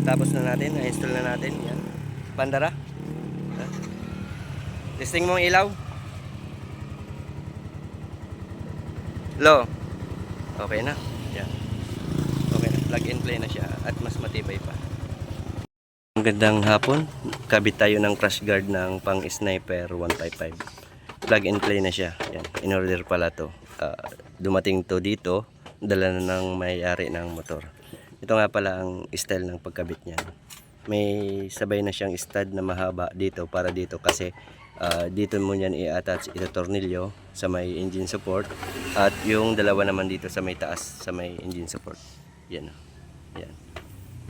natapos na natin, na-install na natin. Yan. Pandara. Ah. Listing mo ang ilaw. Low. Okay na. Yan. Okay na. Plug and play na siya at mas matibay pa. Magandang hapon. Kabit tayo ng crash guard ng pang sniper 155. Plug and play na siya. Yan. In order pala to. Ah, dumating to dito. Dala na ng may-ari ng motor. Ito nga pala ang style ng pagkabit niya. May sabay na siyang stud na mahaba dito para dito kasi ah, dito mo niyan i-attach ito tornilyo sa may engine support at yung dalawa naman dito sa may taas sa may engine support. Yan. Yan.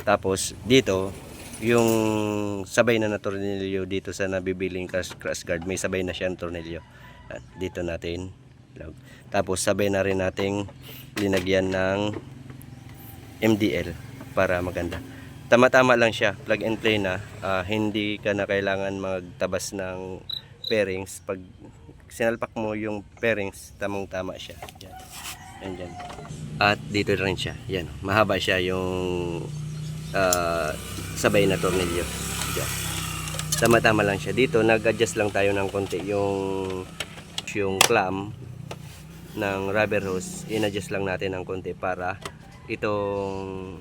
Tapos dito yung sabay na na tornilyo dito sa nabibiling crash, crash guard may sabay na siyang tornilyo. At dito natin. Tapos sabay na rin nating linagyan ng MDL para maganda. Tama-tama lang siya, plug and play na. Ah, hindi ka na kailangan magtabas ng pairings. Pag sinalpak mo yung pairings, tamang-tama siya. Yan. Yan. At dito rin siya. Yan. Mahaba siya yung ah, sabay na tornilyo. Yan. Tama-tama lang siya. Dito, nag-adjust lang tayo ng konti. Yung, yung clamp ng rubber hose, in-adjust lang natin ng konti para itong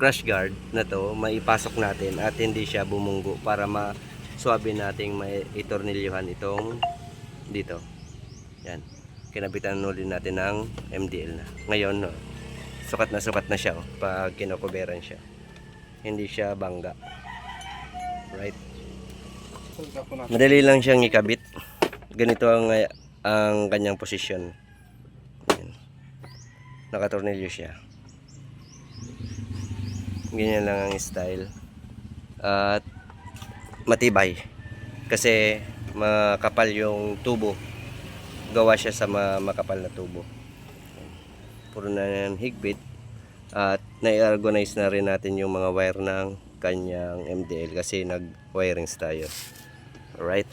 crash guard na to maipasok natin at hindi siya bumunggo para maswabe nating may itornilyuhan itong dito. Yan. Kinabitan ulit natin ng MDL na. Ngayon no, sukat na sukat na siya oh, pag kinokoberan siya. Hindi siya bangga. Right? Madali lang siyang ikabit. Ganito ang ang kanyang posisyon. Nakatornilyo siya ganyan lang ang style. At matibay. Kasi makapal yung tubo. Gawa siya sa ma- makapal na tubo. Puro na yan higpit. At na-organize na rin natin yung mga wire ng kanyang MDL kasi nag-wirings tayo. Alright?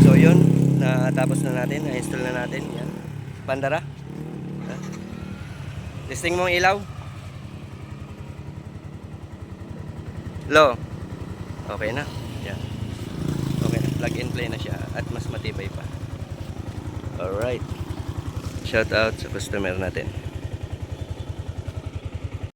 So yun. Natapos na natin. Na-install na natin. Yan. Pandara. Listing mo ang ilaw Low. Okay na. Yan. Okay na. Plug and play na siya at mas matibay pa. Alright. Shout out sa customer natin.